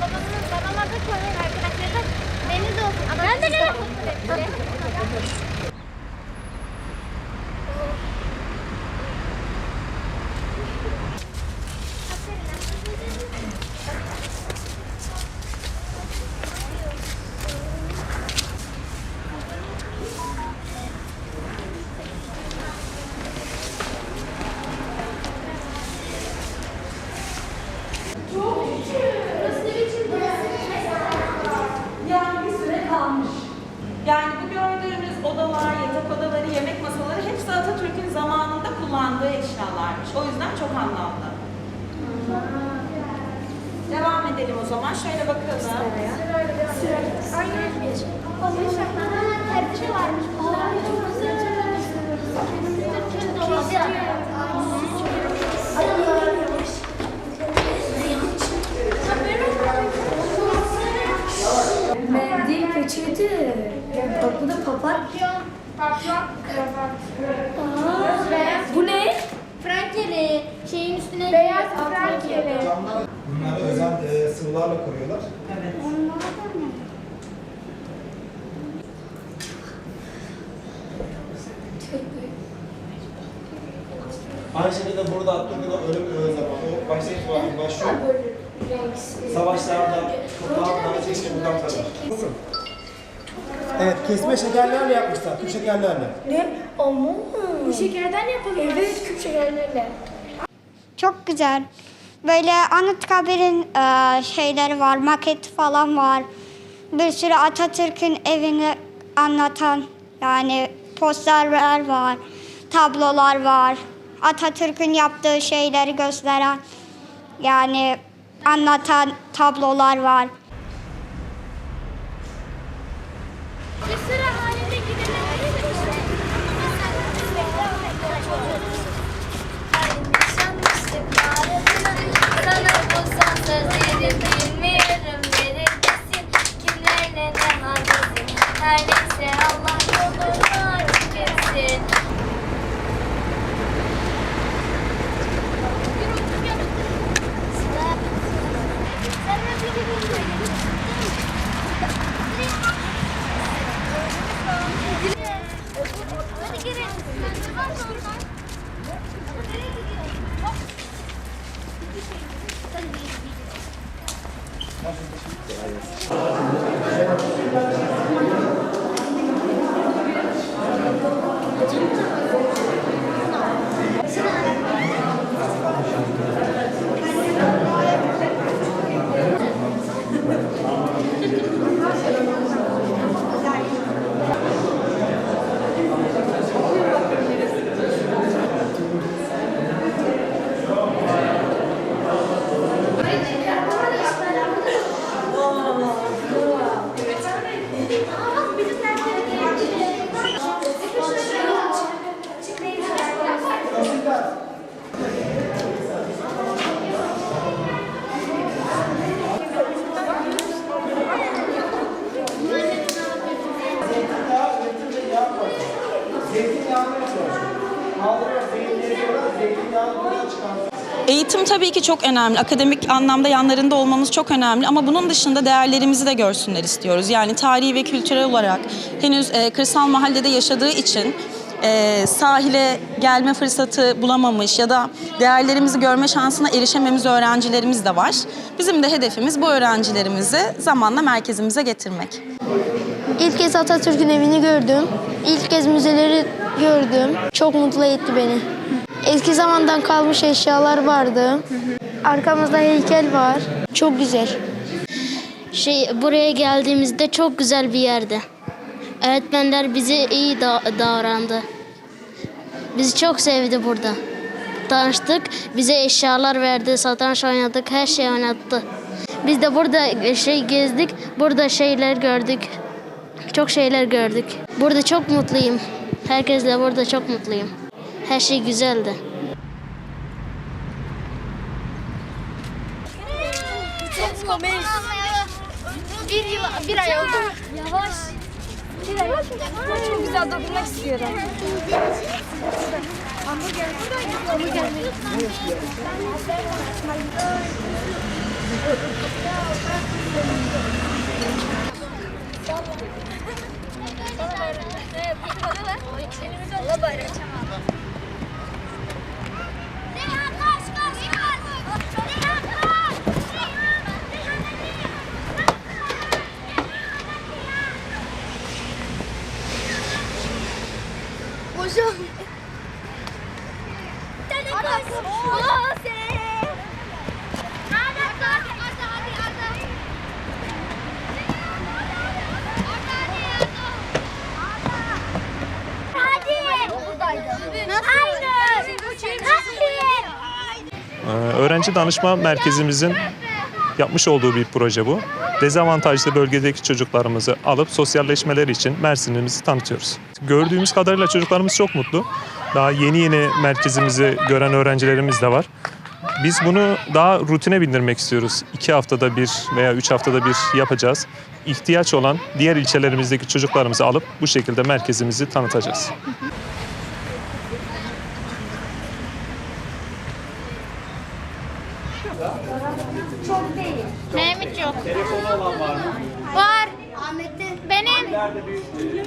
Babamın, babama da koyun arkadaşlar da deniz olsun. Ben de Yani bir süre kalmış. Yani bu gördüğümüz odalar, yatak odaları, yemek masaları hepsi Atatürk'ün zamanında kullandığı eşyalarmış. O yüzden çok anlamlı. Devam edelim o zaman. Şöyle bakalım. Tercih varmış. Mendil peçete. Bak bu da papatya. Aa, bu ne? Frankeli şeyin üstüne Giyiyor. Bunları özel e, sıvılarla koruyorlar. Evet. Aynı şekilde burada Abdülhamid'in ölüm e, zamanı, o başta itibaren başlıyor. Savaşlarda, toprağında, çeşitli buradan tanır. Evet, kesme şekerlerle yapmışlar, küp şekerlerle. Ne? Ama. Bu şekerden yapılıyor. Evet küp şekerlerle. Çok güzel. Böyle Anıtkabir'in e, şeyleri var, maket falan var. Bir sürü Atatürk'ün evini anlatan yani posterler var, tablolar var. Atatürk'ün yaptığı şeyleri gösteren yani anlatan tablolar var. Allah yolunu açık etsin Hadi girelim. Zeytinyağı Eğitim tabii ki çok önemli. Akademik anlamda yanlarında olmamız çok önemli ama bunun dışında değerlerimizi de görsünler istiyoruz. Yani tarihi ve kültürel olarak henüz e, kırsal mahallede yaşadığı için e, sahile gelme fırsatı bulamamış ya da değerlerimizi görme şansına erişememiz öğrencilerimiz de var. Bizim de hedefimiz bu öğrencilerimizi zamanla merkezimize getirmek. İlk kez Atatürk'ün evini gördüm. İlk kez müzeleri gördüm. Çok mutlu etti beni. Eski zamandan kalmış eşyalar vardı. Arkamızda heykel var. Çok güzel. Şey buraya geldiğimizde çok güzel bir yerdi. Öğretmenler bize iyi da- davrandı. Bizi çok sevdi burada. Tanıştık, bize eşyalar verdi, satranç oynadık, her şey oynattı. Biz de burada şey gezdik, burada şeyler gördük. Çok şeyler gördük. Burada çok mutluyum. Herkesle burada çok mutluyum. Her şey güzeldi. Bir yıl, bir ay oldu. Yavaş. Bir ay. Çok güzel dokunmak istiyorum. Ee, Öğrenci Danışma Merkezimizin yapmış olduğu bir proje bu. Dezavantajlı bölgedeki çocuklarımızı alıp sosyalleşmeleri için Mersin'imizi tanıtıyoruz. Gördüğümüz kadarıyla çocuklarımız çok mutlu. Daha yeni yeni merkezimizi gören öğrencilerimiz de var. Biz bunu daha rutine bindirmek istiyoruz. İki haftada bir veya üç haftada bir yapacağız. İhtiyaç olan diğer ilçelerimizdeki çocuklarımızı alıp bu şekilde merkezimizi tanıtacağız. Mehmet yok. Telefonu olan var mı? Var. Ahmet'in. Benim. İleride bir